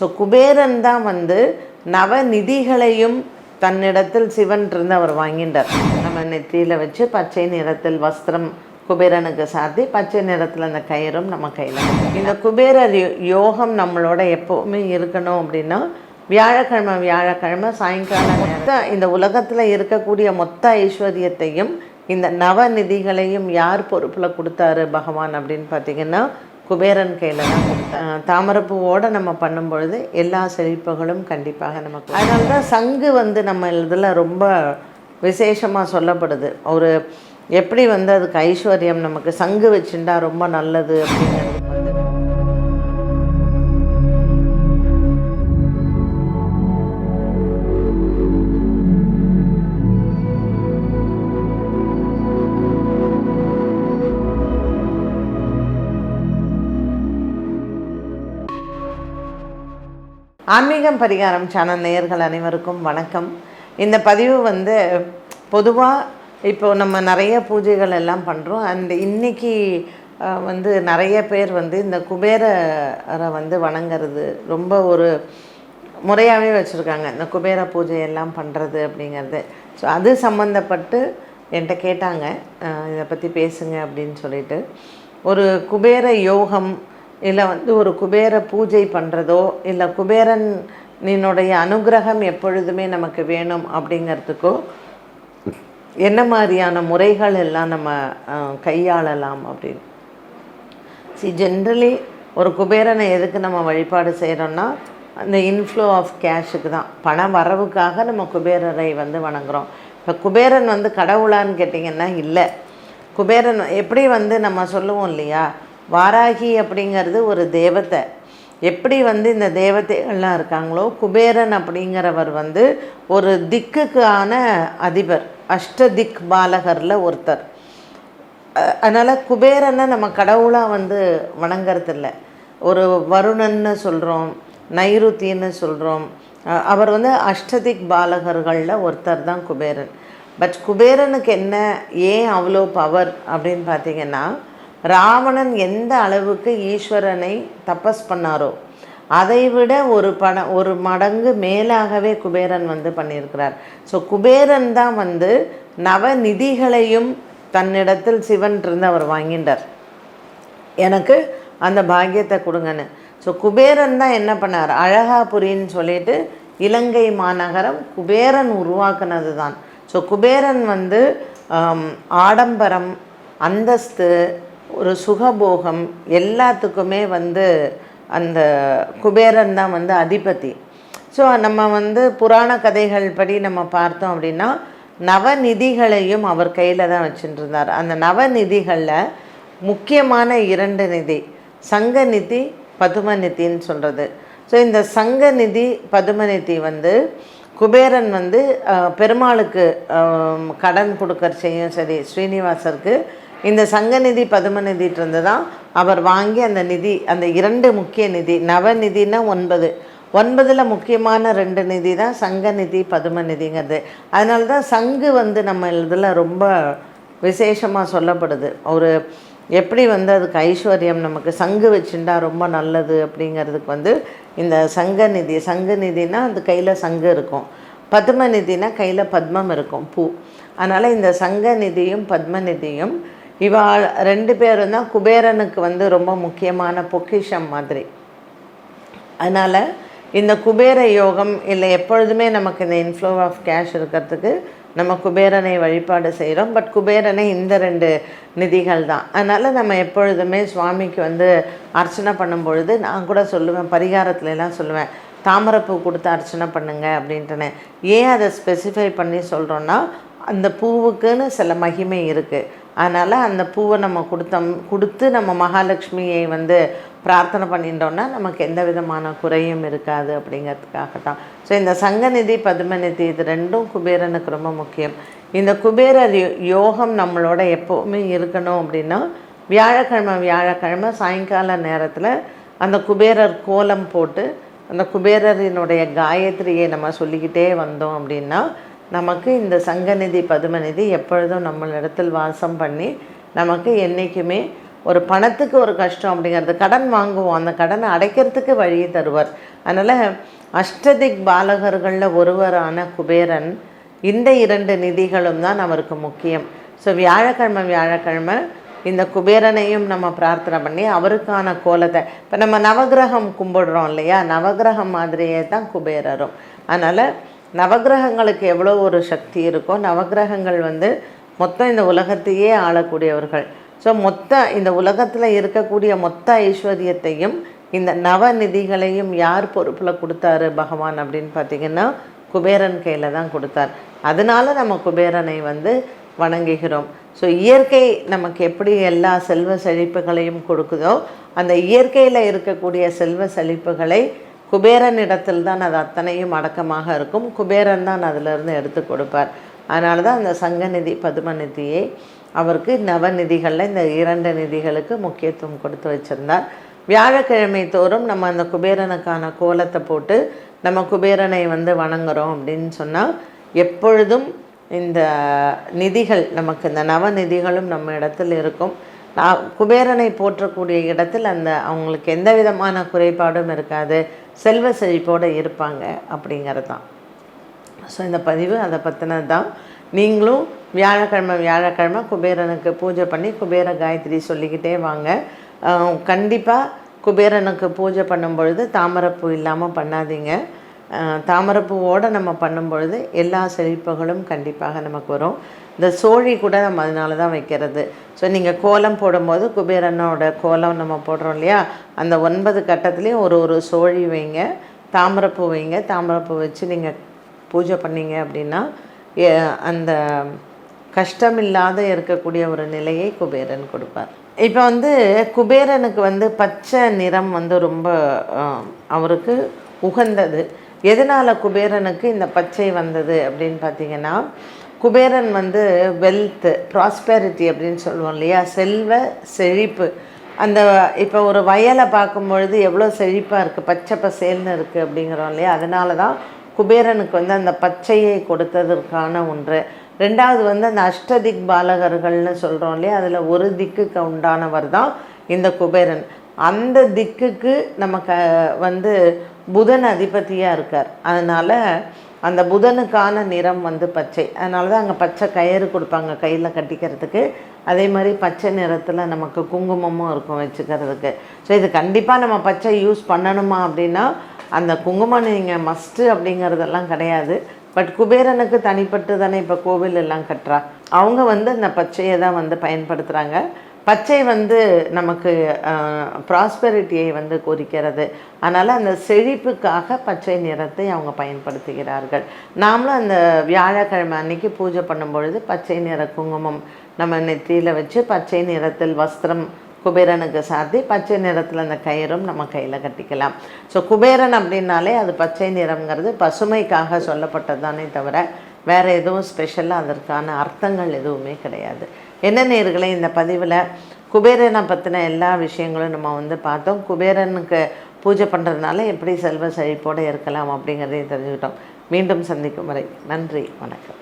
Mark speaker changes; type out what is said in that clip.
Speaker 1: So Kuberan தான் வந்து நவநிதிகளையும் தன்னிடத்தில் சிவன் இருந்து அவர் வாங்கிட்டார் நம்ம நெற்றியில் வச்சு பச்சை நிறத்தில் வஸ்திரம் குபேரனுக்கு சாத்தி பச்சை நிறத்தில் அந்த கயிறும் நம்ம கையில். இந்த குபேரர் யோ- யோகம் நம்மளோட எப்போவுமே இருக்கணும் அப்படின்னா வியாழக்கிழமை வியாழக்கிழமை சாயங்காலம் மொத்த இந்த உலகத்தில் இருக்கக்கூடிய மொத்த ஐஸ்வர்யத்தையும் இந்த நவநிதிகளையும் யார் பொறுப்பில் கொடுத்தாரு பகவான் அப்படின்னு பார்த்தீங்கன்னா குபேரன் கையில் தான் தாமரப்பூவோடு நம்ம பண்ணும்பொழுது எல்லா செழிப்புகளும் கண்டிப்பாக நமக்கு அதனால தான் சங்கு வந்து நம்ம இதில் ரொம்ப விசேஷமாக சொல்லப்படுது. ஒரு எப்படி வந்து அதுக்கு ஐஸ்வர்யம் நமக்கு சங்கு வச்சுட்டா ரொம்ப நல்லது அப்படிங்கிறது ஆன்மீகம் பரிகாரம் சேனல் நேயர்கள் அனைவருக்கும் வணக்கம். இந்த பதிவு வந்து பொதுவாக இப்போ நம்ம நிறைய பூஜைகள் எல்லாம் பண்ணுறோம் அண்ட் இன்னைக்கு வந்து நிறைய பேர் வந்து இந்த குபேரரை வந்து வணங்கிறது ரொம்ப ஒரு முறையாகவே வச்சுருக்காங்க. இந்த குபேர பூஜையெல்லாம் பண்ணுறது அப்படிங்கிறது. ஸோ அது சம்மந்தப்பட்டு என்கிட்ட கேட்டாங்க. இதை பற்றி பேசுங்க அப்படின்னு சொல்லிட்டு. ஒரு குபேர யோகம் இல்லை வந்து ஒரு குபேர பூஜை பண்ணுறதோ இல்லை குபேரன் நின்னுடைய அனுகிரகம் எப்பொழுதுமே நமக்கு வேணும் அப்படிங்கிறதுக்கோ என்ன மாதிரியான முறைகள் எல்லாம் நம்ம கையாளலாம் அப்படின்னு. சி ஜென்ரலி ஒரு குபேரனை எதுக்கு நம்ம வழிபாடு செய்கிறோன்னா அந்த இன்ஃப்ளோ ஆஃப் கேஷுக்கு தான். பண வரவுக்காக நம்ம குபேரரை வந்து வணங்குறோம். இப்போ குபேரன் வந்து கடவுளான்னு கேட்டிங்கன்னா இல்லை. குபேரன் எப்படி வந்து நம்ம சொல்லுவோம் இல்லையா? வாராகி அப்படிங்கிறது ஒரு தேவத்தை. எப்படி வந்து இந்த தேவதைகள்லாம் இருக்காங்களோ குபேரன் அப்படிங்கிறவர் வந்து ஒரு திக்குக்கான அதிபர் அஷ்ட திக் பாலகரில் ஒருத்தர். அதனால் குபேரனை நம்ம கடவுளாக வந்து வணங்குறதில்ல. ஒரு வருணன்னு சொல்கிறோம் நைருத்தின்னு சொல்கிறோம் அவர் வந்து அஷ்டதிக் பாலகர்களில் ஒருத்தர் தான் குபேரன். பட் குபேரனுக்கு என்ன ஏன் அவ்வளோ பவர் அப்படின்னு பார்த்தீங்கன்னா ராவணன் எந்த அளவுக்கு ஈஸ்வரனை தபஸ் பண்ணாரோ அதை விட ஒரு பட ஒரு மடங்கு மேலாகவே குபேரன் வந்து பண்ணியிருக்கிறார். ஸோ குபேரன் தான் வந்து நவநிதிகளையும் தன்னிடத்தில் சிவன் இருந்து அவர் வாங்கிட்டார் எனக்கு அந்த பாக்கியத்தை கொடுங்கன்னு. ஸோ குபேரன் தான் என்ன பண்ணார்? அழகாபுரின்னு சொல்லிட்டு இலங்கை மாநகரம் குபேரன் உருவாக்குனது தான் ஸோ குபேரன் வந்து ஆடம்பரம் அந்தஸ்து ஒரு சுகபோகம் எல்லாத்துக்குமே வந்து அந்த குபேரன் தான் வந்து அதிபதி. ஸோ நம்ம வந்து புராண கதைகள் படி நம்ம பார்த்தோம் அப்படின்னா நவநிதிகளையும் அவர் கையில் தான் வச்சுட்டுருந்தார் அந்த நவநிதிகளில் முக்கியமான இரண்டு நிதி சங்க நிதி பதும நிதின்னு சொல்கிறது ஸோ இந்த சங்க நிதி பதும நிதி வந்து குபேரன் வந்து பெருமாளுக்கு கடன் கொடுக்கற செய்யும் சரி ஸ்ரீனிவாசருக்கு இந்த சங்கநிதி பதுமநிதிட்டிருந்து தான் அவர் வாங்கி அந்த நிதி அந்த இரண்டு முக்கிய நிதி நவநிதினா ஒன்பது. ஒன்பதில் முக்கியமான ரெண்டு நிதி தான் சங்க நிதி பதுமநிதிங்கிறது. அதனால தான் சங்கு வந்து நம்ம இதில் ரொம்ப விசேஷமாக சொல்லப்படுது. ஒரு எப்படி வந்து அதுக்கு ஐஸ்வர்யம் நமக்கு சங்கு வச்சுட்டா ரொம்ப நல்லது அப்படிங்கிறதுக்கு வந்து இந்த சங்க நிதி சங்கு நிதினா அந்த கையில் சங்கு இருக்கும். பத்ம நிதினா கையில் பத்மம் இருக்கும் பூ. அதனால் இந்த சங்க நிதியும் பத்ம நிதியும் இவா ரெண்டு பேரும் தான் குபேரனுக்கு வந்து ரொம்ப முக்கியமான பொக்கிஷம் மாதிரி. அதனால் இந்த குபேர யோகம் இல்லை எப்பொழுதுமே நமக்கு இந்த இன்ஃப்ளோ ஆஃப் கேஷ் இருக்கிறதுக்கு நம்ம குபேரனை வழிபாடு செய்கிறோம். பட் குபேரனை இந்த ரெண்டு நிதிகள் தான். அதனால் நம்ம எப்பொழுதுமே சுவாமிக்கு வந்து அர்ச்சனை பண்ணும் பொழுது நான் கூட சொல்லுவேன் பரிகாரத்துலலாம் சொல்லுவேன் தாமரைப்பூ கொடுத்து அர்ச்சனை பண்ணுங்க அப்படின்ட்டுனே ஏன் அதை ஸ்பெசிஃபை பண்ணி சொல்கிறோன்னா அந்த பூவுக்குன்னு சில மகிமை இருக்குது அதனால் அந்த பூவை நம்ம கொடுத்தோம் கொடுத்து நம்ம மகாலட்சுமியை வந்து பிரார்த்தனை பண்ணிட்டோம்னா நமக்கு எந்த விதமான குறையும் இருக்காது அப்படிங்கிறதுக்காக தான் ஸோ இந்த சங்கநிதி பதுமநிதி இது ரெண்டும் குபேரனுக்கு ரொம்ப முக்கியம். இந்த குபேரர் யோ- யோகம் நம்மளோட எப்போவுமே இருக்கணும் அப்படின்னா வியாழக்கிழமை வியாழக்கிழமை சாயங்கால நேரத்தில் அந்த குபேரர் கோலம் போட்டு அந்த குபேரரினுடைய காயத்ரியை நம்ம சொல்லிக்கிட்டே வந்தோம் அப்படின்னா நமக்கு இந்த சங்கநிதி பதுமநிதி எப்பொழுதும் நம்மளிடத்தில் வாசம் பண்ணி நமக்கு என்றைக்குமே ஒரு பணத்துக்கு ஒரு கஷ்டம் அப்படிங்கிறது கடன் வாங்குவோம். அந்த கடனை அடைக்கிறதுக்கு வழியை தருவார். அதனால் அஷ்டதிக் பாலகர்களில் ஒருவரான குபேரன் இந்த இரண்டு நிதிகளும் தான் அவருக்கு முக்கியம். ஸோ வியாழக்கிழமை வியாழக்கிழமை இந்த குபேரனையும் நம்ம பிரார்த்தனை பண்ணி அவருக்கான கோலத்தை இப்போ நம்ம நவகிரகம் கும்பிடுறோம் இல்லையா? நவகிரகம் மாதிரியே தான் குபேரரும். அதனால் நவகிரகங்களுக்கு எவ்வளோ ஒரு சக்தி இருக்கோ நவகிரகங்கள் வந்து மொத்தம் இந்த உலகத்தையே ஆளக்கூடியவர்கள். ஸோ மொத்த இந்த உலகத்தில் இருக்கக்கூடிய மொத்த ஐஸ்வர்யத்தையும் இந்த நவநிதிகளையும் யார் பொறுப்பில் கொடுத்தாரு பகவான் அப்படின்னு பார்த்தீங்கன்னா குபேரன் கையில் தான் கொடுத்தார். அதனால நம்ம குபேரனை வந்து வணங்குகிறோம். ஸோ இயற்கை நமக்கு எப்படி எல்லா செல்வ செழிப்புகளையும் கொடுக்குதோ அந்த இயற்கையில் இருக்கக்கூடிய செல்வ செழிப்புகளை குபேரனிடத்தில் தான் அது அத்தனையும் அடக்கமாக இருக்கும். குபேரன் தான் அதிலிருந்து எடுத்து கொடுப்பார். அதனால தான் அந்த சங்கநிதி பதுமநிதியை அவருக்கு நவநிதிகளில் இந்த இரண்டு நிதிகளுக்கு முக்கியத்துவம் கொடுத்து வச்சிருந்தார். வியாழக்கிழமை தோறும் நம்ம அந்த குபேரனுக்கான கோலத்தை போட்டு நம்ம குபேரனை வந்து வணங்குறோம் அப்படின்னு சொன்னால் எப்பொழுதும் இந்த நிதிகள் நமக்கு இந்த நவநிதிகளும் நம்ம இடத்துல இருக்கும். குபேரனை போற்றக்கூடிய இடத்தில் அந்த அவங்களுக்கு எந்த விதமான குறைபாடும் இருக்காது. செல்வ செழிப்போடு இருப்பாங்க அப்படிங்கிறது தான். ஸோ இந்த பதிவு அதை பற்றினது தான். நீங்களும் வியாழக்கிழமை வியாழக்கிழமை குபேரனுக்கு பூஜை பண்ணி குபேர காயத்ரி சொல்லிக்கிட்டே வாங்க. கண்டிப்பாக குபேரனுக்கு பூஜை பண்ணும் பொழுது தாமரைப்பூ இல்லாமல் பண்ணாதீங்க. தாமரைப்பூவோடு நம்ம பண்ணும்பொழுது எல்லா செழிப்புகளும் கண்டிப்பாக நமக்கு வரும். இந்த சோழி கூட நம்ம அதனால தான் வைக்கிறது. ஸோ நீங்கள் கோலம் போடும்போது குபேரனோட கோலம் நம்ம போடுறோம் இல்லையா? அந்த ஒன்பது கட்டத்துலேயும் ஒரு ஒரு சோழி வைங்க தாமரைப்பூ வைங்க. தாமரைப்பூ வச்சு நீங்கள் பூஜை பண்ணீங்க அப்படின்னா அந்த கஷ்டமில்லாத இருக்கக்கூடிய ஒரு நிலையை குபேரன் கொடுப்பார். இப்போ வந்து குபேரனுக்கு வந்து பச்சை நிறம் வந்து ரொம்ப அவருக்கு உகந்தது. எதனால் குபேரனுக்கு இந்த பச்சை வந்தது அப்படின்னு பார்த்தீங்கன்னா குபேரன் வந்து வெல்த்து ப்ராஸ்பெரிட்டி அப்படின்னு சொல்லுவோம் இல்லையா? செல்வ செழிப்பு. அந்த இப்போ ஒரு வயலை பார்க்கும் பொழுது எவ்வளோ செழிப்பாக இருக்குது பச்சை பசேல்னு இருக்குது அப்படிங்கிறோம் இல்லையா? அதனால தான் குபேரனுக்கு வந்து அந்த பச்சையை கொடுத்ததற்கான ஒன்று. ரெண்டாவது வந்து அந்த அஷ்டதிக் பாலகர்கள்னு சொல்கிறோம் இல்லையா? அதில் ஒரு திக்குக்கு உண்டானவர் தான் இந்த குபேரன். அந்த திக்குக்கு நமக்கு வந்து புதன் அதிபதியாக இருக்கார். அதனால் அந்த புதனுக்கான நிறம் வந்து பச்சை. அதனால தான் அங்கே பச்சை கயிறு கொடுப்பாங்க கையில் கட்டிக்கிறதுக்கு. அதே மாதிரி பச்சை நிறத்தில் நமக்கு குங்குமமும் இருக்கும் வச்சுக்கிறதுக்கு. ஸோ இது கண்டிப்பாக நம்ம பச்சை யூஸ் பண்ணணுமா அப்படின்னா அந்த குங்குமம் நீங்கள் மஸ்ட்டு அப்படிங்கிறதெல்லாம் கிடையாது. பட் குபேரனுக்கு தனிப்பட்டு தானே இப்போ கோவில் எல்லாம் கட்டுறா. அவங்க வந்து அந்த பச்சையை தான் வந்து பயன்படுத்துகிறாங்க பச்சை வந்து நமக்கு ப்ராஸ்பெரிட்டியை வந்து குறிக்கிறது. அதனால் அந்த செழிப்புக்காக பச்சை நிறத்தை அவங்க பயன்படுத்துகிறார்கள். நாமளும் அந்த வியாழக்கிழமை அன்னைக்கு பூஜை பண்ணும் பொழுது பச்சை நிற குங்குமம் நம்ம நெத்தியில் வச்சு பச்சை நிறத்தில் வஸ்திரம் குபேரனுக்கு சாத்தி பச்சை நிறத்தில் அந்த கயிறும் நம்ம கையில் கட்டிக்கலாம். ஸோ குபேரன் அப்படின்னாலே அது பச்சை நிறம்ங்கிறது பசுமைக்காக சொல்லப்பட்டது தானே தவிர வேறு எதுவும் ஸ்பெஷலாக அதற்கான அர்த்தங்கள் எதுவுமே கிடையாது. என்ன நேர்களை இந்த பதிவில் குபேரனை பற்றின எல்லா விஷயங்களும் நம்ம வந்து பார்த்தோம். குபேரனுக்கு பூஜை பண்ணுறதுனால எப்படி செல்வ செழிப்போடு இருக்கலாம் அப்படிங்கிறதையும் தெரிஞ்சுக்கிட்டோம். மீண்டும் சந்திக்கும் வரை நன்றி வணக்கம்.